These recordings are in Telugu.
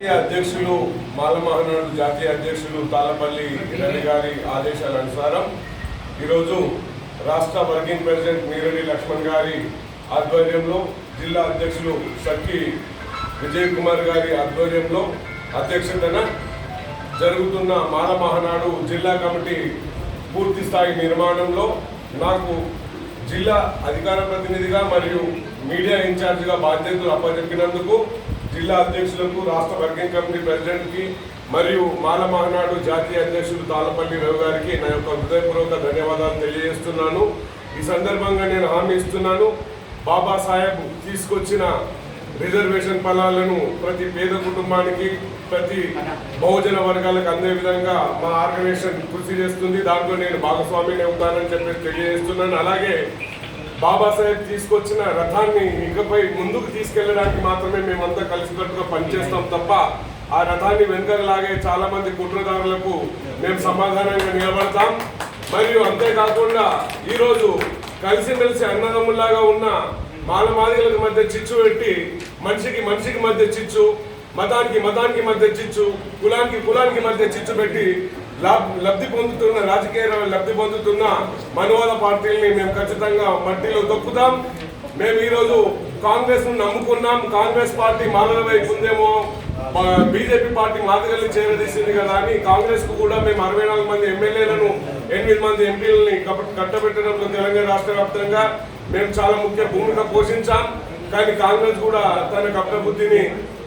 జాతీయ అధ్యక్షులు మాలమహనాడు జాతీయ అధ్యక్షులు తాళపల్లి రవి గారి ఆదేశాల అనుసారం ఈరోజు రాష్ట్ర వర్కింగ్ ప్రెసిడెంట్ మీరడి లక్ష్మణ్ గారి ఆధ్వర్యంలో జిల్లా అధ్యక్షులు సఖి విజయ్ కుమార్ గారి ఆధ్వర్యంలో అధ్యక్షతన జరుగుతున్న మాలమహనాడు జిల్లా కమిటీ పూర్తి స్థాయి నిర్మాణంలో నాకు జిల్లా అధికార ప్రతినిధిగా మరియు మీడియా ఇన్ఛార్జిగా బాధ్యతలు అప్పచెప్పినందుకు జిల్లా అధ్యక్షులకు రాష్ట్ర వర్కింగ్ కమిటీ ప్రెసిడెంట్కి మరియు మాలమహనాడు జాతీయ అధ్యక్షులు తాళపల్లి రవి గారికి నా యొక్క హృదయపూర్వక ధన్యవాదాలు తెలియజేస్తున్నాను. ఈ సందర్భంగా నేను హామీ ఇస్తున్నాను. బాబాసాహెబ్ తీసుకొచ్చిన రిజర్వేషన్ ఫలాలను ప్రతి పేద కుటుంబానికి ప్రతి బహుజన వర్గాలకు అందే విధంగా మా ఆర్గనైజేషన్ కృషి చేస్తుంది. దాంట్లో నేను భాగస్వామిని అవుతానని చెప్పి తెలియజేస్తున్నాను. అలాగే బాబాసాహెబ్ తీసుకొచ్చిన రథాన్ని ఇకపై ముందుకు తీసుకెళ్ళడానికి మాత్రమే మేమంతా కలిసికట్టుగా పనిచేస్తాం తప్ప ఆ రథాన్ని వెనుకలాగే చాలా మంది కుట్రదారులకు మేము సమాధానంగా నిలబడతాం. మరియు అంతేకాకుండా ఈరోజు కలిసిమెలిసి అన్నదమ్ములాగా ఉన్న మాలమాదిగలకు మధ్య చిచ్చు పెట్టి మనిషికి మనిషికి మధ్య చిచ్చు మతానికి మతానికి మధ్య చిచ్చు కులానికి కులానికి మధ్య చిచ్చు పెట్టి లబ్ధి పొందుతున్న రాజకీయ లబ్ధి పొందుతున్న మనువాద పార్టీల్ని మేము ఖచ్చితంగా మట్టిలో తొక్కుతాం. మేము ఈరోజు కాంగ్రెస్ను నమ్ముకున్నాం. కాంగ్రెస్ పార్టీ మాలల వైపు ఉందేమో బీజేపీ పార్టీ మాదిగల్ని చేరదీసింది కదా అని కాంగ్రెస్కు కూడా మేము అరవై నాలుగు మంది ఎమ్మెల్యేలను ఎనిమిది మంది ఎంపీలని కట్టబెట్టడంలో తెలంగాణ రాష్ట్ర వ్యాప్తంగా మేము చాలా ముఖ్య భూమిక పోషించాం. కానీ కాంగ్రెస్ కూడా తన కప్ట బుద్ధిని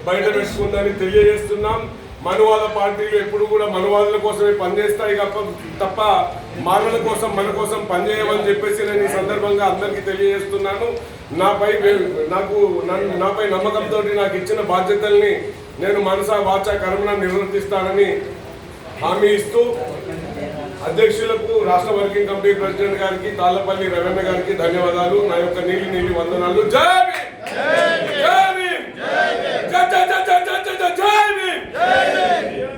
బయట పెట్టుకుందని తెలియజేస్తున్నాం. మనువాద పార్టీలు ఎప్పుడు కూడా మనువాదుల కోసమే పనిచేస్తాయి తప్ప తప్ప మానవుల కోసం మన కోసం పనిచేయమని చెప్పేసి నేను ఈ సందర్భంగా అందరికీ తెలియజేస్తున్నాను. నాపై నాకు నన్ను- నాపై నమ్మకంతో నాకు ఇచ్చిన బాధ్యతల్ని నేను మనసా వాచ కర్మణ నిర్వర్తిస్తానని హామీ ఇస్తూ అధ్యక్షులకు రాష్ట్ర వర్కింగ్ కమిటీ ప్రెసిడెంట్ గారికి తాళ్ళపల్లి రవీణ గారికి ధన్యవాదాలు. నా యొక్క నీలి నీలి వందనాలు. జై